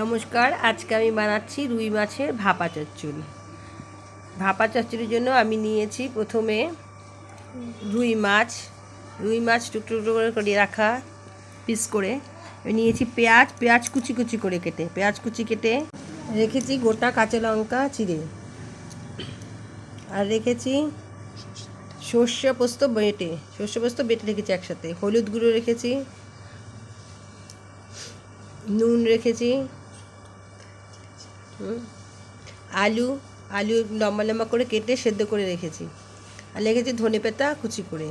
নমস্কার, আজকে আমি বানাচ্ছি রুই মাছের ভাপা চচ্চড়ি। ভাপা চচ্চড়ির জন্য আমি নিয়েছি প্রথমে রুই মাছ রুই মাছ টুকরো টুকরো করে করে রাখা পিস করে। আমি নিয়েছি পেঁয়াজ পেঁয়াজ কুচি কুচি করে কেটে, পেঁয়াজ কুচি কেটে রেখেছি গোটা কাঁচা লঙ্কা চিড়ে। আর রেখেছি সর্ষে পোস্ত বেটে, সর্ষে পোস্ত বেটে রেখেছি একসাথে। হলুদ গুঁড়ো রেখেছি, নুন রেখেছি আলু আলু লম্বা লম্বা করে কেটে সেদ্ধ করে রেখেছি। আর রেখেছি ধনে পাতা, কুচি করে।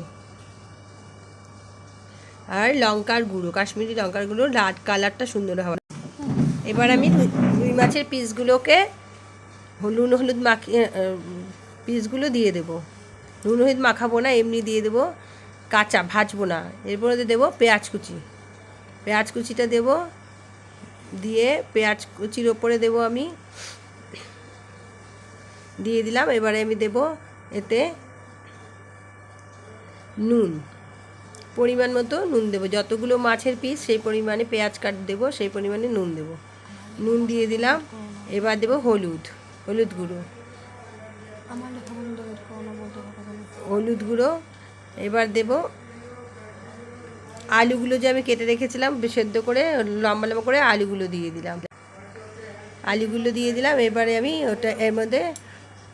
আর লঙ্কার গুঁড়ো, কাশ্মীরি লঙ্কার গুঁড়ো লাল কালারটা সুন্দর হবে। এবার আমি রুই মাছের পিসগুলোকে নুন, হলুদ মাখিয়ে পিসগুলো দিয়ে দেবো। নুন, হলুদ মাখাবো না, এমনি দিয়ে দেবো। কাঁচা, ভাজবো না। এরপরে দেবো পেঁয়াজ কুচি। পেঁয়াজ কুচিটা দেবো। দিয়ে পেঁয়াজ কুচির ওপরে দেবো আমি। দিয়ে দিলাম এবারে আমি দেব এতে নুন। পরিমাণ মতো নুন দেবো। যতগুলো মাছের পিস সেই পরিমাণে পেঁয়াজ কাট দেবো সেই পরিমাণে নুন দেবো। নুন দিয়ে দিলাম এবার দেবো হলুদ হলুদ গুঁড়ো। হলুদ গুঁড়ো এবার দেব আলুগুলো যে আমি কেটে রেখেছিলাম, সেদ্ধ করে, লম্বা লম্বা করে আলুগুলো দিয়ে দিলাম। আলুগুলো দিয়ে দিলাম, এবারে আমি ওটা, এর মধ্যে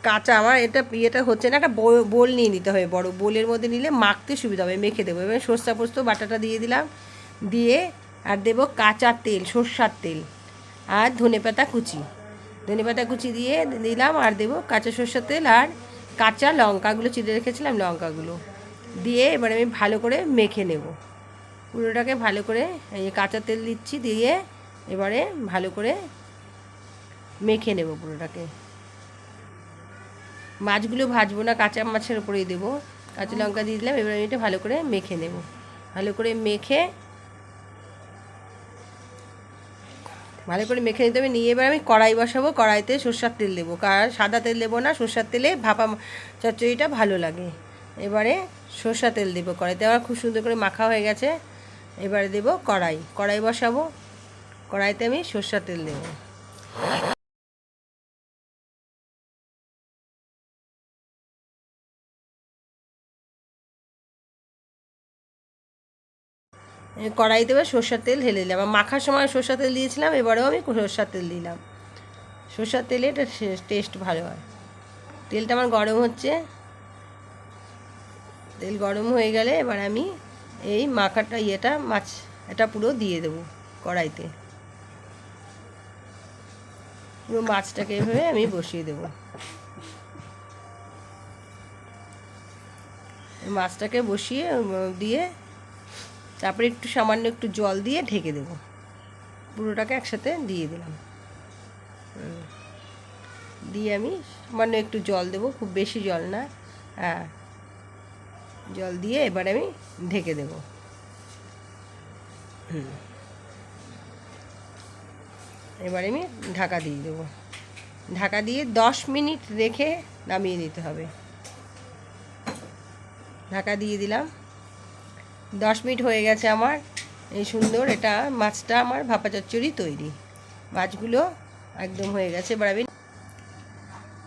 কাঁচা আমার এটা ইয়েটা হচ্ছে না, একটা বোল নিয়ে নিতে হবে, বড় বোলের মধ্যে নিলে মাখতে সুবিধা হবে, মেখে দেবো। এবার সর্ষা পোস্ত, বাটাটা দিয়ে দিলাম, দিয়ে আর দেবো কাঁচা তেল, সর্ষার তেল আর ধনেপাতা কুচি। ধনেপাতা কুচি দিয়ে দিলাম আর দেবো কাঁচা সর্ষার তেল আর কাঁচা লঙ্কাগুলো চিড়ে রেখেছিলাম লঙ্কাগুলো। দিয়ে এবার আমি ভালো করে মেখে নেব। পুরোটাকে ভালো করে এই যে কাঁচা তেল দিচ্ছি দিয়ে এবারে ভালো করে মেখে নেব পুরোটাকে। মাছগুলো ভাজবো না, কাঁচা মাছের উপরেই দেবো। কাঁচা লঙ্কা দিয়ে দিলাম, এবার আমি এটা ভালো করে মেখে নেব। ভালো করে মেখে ভালো করে মেখে নিতে হবে। নিয়ে এবার আমি কড়াই বসাবো, কড়াইতে সর্ষার তেল দেবো। কার সাদা তেল দেবো না, সর্ষার তেলে ভাপা চচ্চড়িটা ভালো লাগে। এবারে সর্ষা তেল দেবো কড়াইতে। আমার খুব সুন্দর করে মাখা হয়ে গেছে। এবারে দেবো কড়াই। কড়াই বসাবো। কড়াইতে আমি সর্ষার তেল দেবো। কড়াইতে এবার সর্ষার তেল ঢেলে দিলাম। আর মাখার সময় সর্ষার তেল দিয়েছিলাম, এবারেও আমি সর্ষার তেল দিলাম। সর্ষার তেলে এটা টেস্ট ভালো হয়। তেলটা আমার গরম হচ্ছে। তেল গরম হয়ে গেলে এবার আমি এই মাখাটা ইয়েটা, মাছ এটা পুরো দিয়ে দেবো কড়াইতে। পুরো মাছটাকে এভাবে আমি বসিয়ে দেবো। মাছটাকে বসিয়ে দিয়ে তারপরে একটু সামান্য একটু জল দিয়ে ঢেকে দেবো। পুরোটাকে একসাথে দিয়ে দিলাম। দিয়ে আমি সামান্য একটু জল দেবো, খুব বেশি জল না হ্যাঁ। জল দিয়ে এবার আমি ঢেকে দেবো। এবার আমি ঢাকা দিয়ে দেবো। ঢাকা দিয়ে দশ মিনিট রেখে নামিয়ে নিতে হবে। ঢাকা দিয়ে দিলাম। দশ মিনিট হয়ে গেছে আমার। এই সুন্দর এটা মাছটা আমার ভাপা চচ্চড়ি তৈরি। মাছগুলো একদম হয়ে গেছে। এবার আমি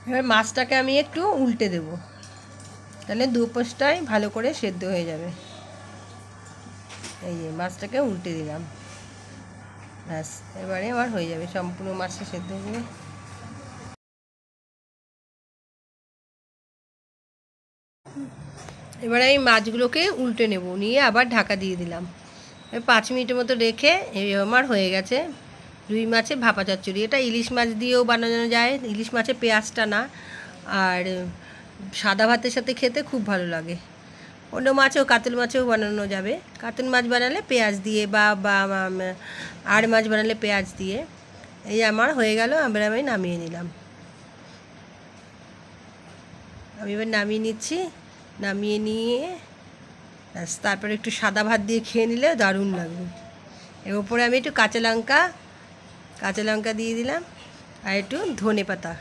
এবার মাছটাকে আমি একটু উল্টে দেব। তাহলে দুপোষটাই ভালো করে সেদ্ধ হয়ে যাবে। এই যে মাছটাকে উল্টে দিলাম। ব্যাস, এবারে আমার হয়ে যাবে সম্পূর্ণ মাছটা সেদ্ধ হয়ে যাবে। এবার আমি মাছগুলোকে উল্টে নেব, নিয়ে আবার ঢাকা দিয়ে দিলাম। পাঁচ মিনিটের মতো রেখে আমার হয়ে গেছে রুই মাছের ভাপা চচ্চড়ি। এটা ইলিশ মাছ দিয়েও বানানো যায়, ইলিশ মাছের পেঁয়াজটা না। আর সাদা ভাতের সাথে খেতে খুব ভালো লাগে। অন্য মাছেও কাতল মাছেও বানানো যাবে। কাতল মাছ বানালে পেঁয়াজ দিয়ে বা বা আর মাছ বানালে পেঁয়াজ দিয়ে। এই আমার হয়ে গেল, এবার আমি নামিয়ে নিলাম। আমি এবার নামিয়ে নিচ্ছি। নামিয়ে নিয়ে, ব্যাস, তারপরে একটু সাদা ভাত দিয়ে খেয়ে নিলে দারুণ লাগবে। এর উপরে আমি একটু কাঁচা লঙ্কা কাঁচা লঙ্কা দিয়ে দিলাম। আর একটু ধনে পাতা।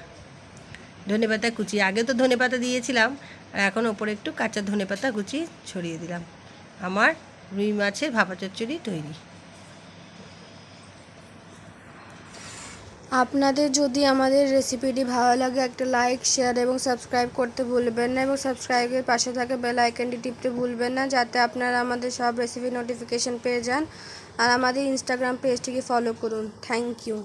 ধনে পাতা কুচি। আগে তো ধনে পাতা দিয়েছিলাম, আর এখন ওপরে একটু কাঁচা ধনে পাতা কুচি ছড়িয়ে দিলাম। আমার রুই মাছের ভাপা চচ্চড়ি তৈরি। আপনাদের যদি আমাদের রেসিপিটি ভালো লাগে, একটা লাইক, শেয়ার এবং সাবস্ক্রাইব করতে ভুলবেন না এবং সাবস্ক্রাইবের পাশে থাকে বেল আইকনটি টিপতে ভুলবেন না, যাতে আপনারা আমাদের সব রেসিপি নোটিফিকেশন পেয়ে যান। আর আমাদের ইনস্টাগ্রাম পেজটিকে ফলো করুন। Thank you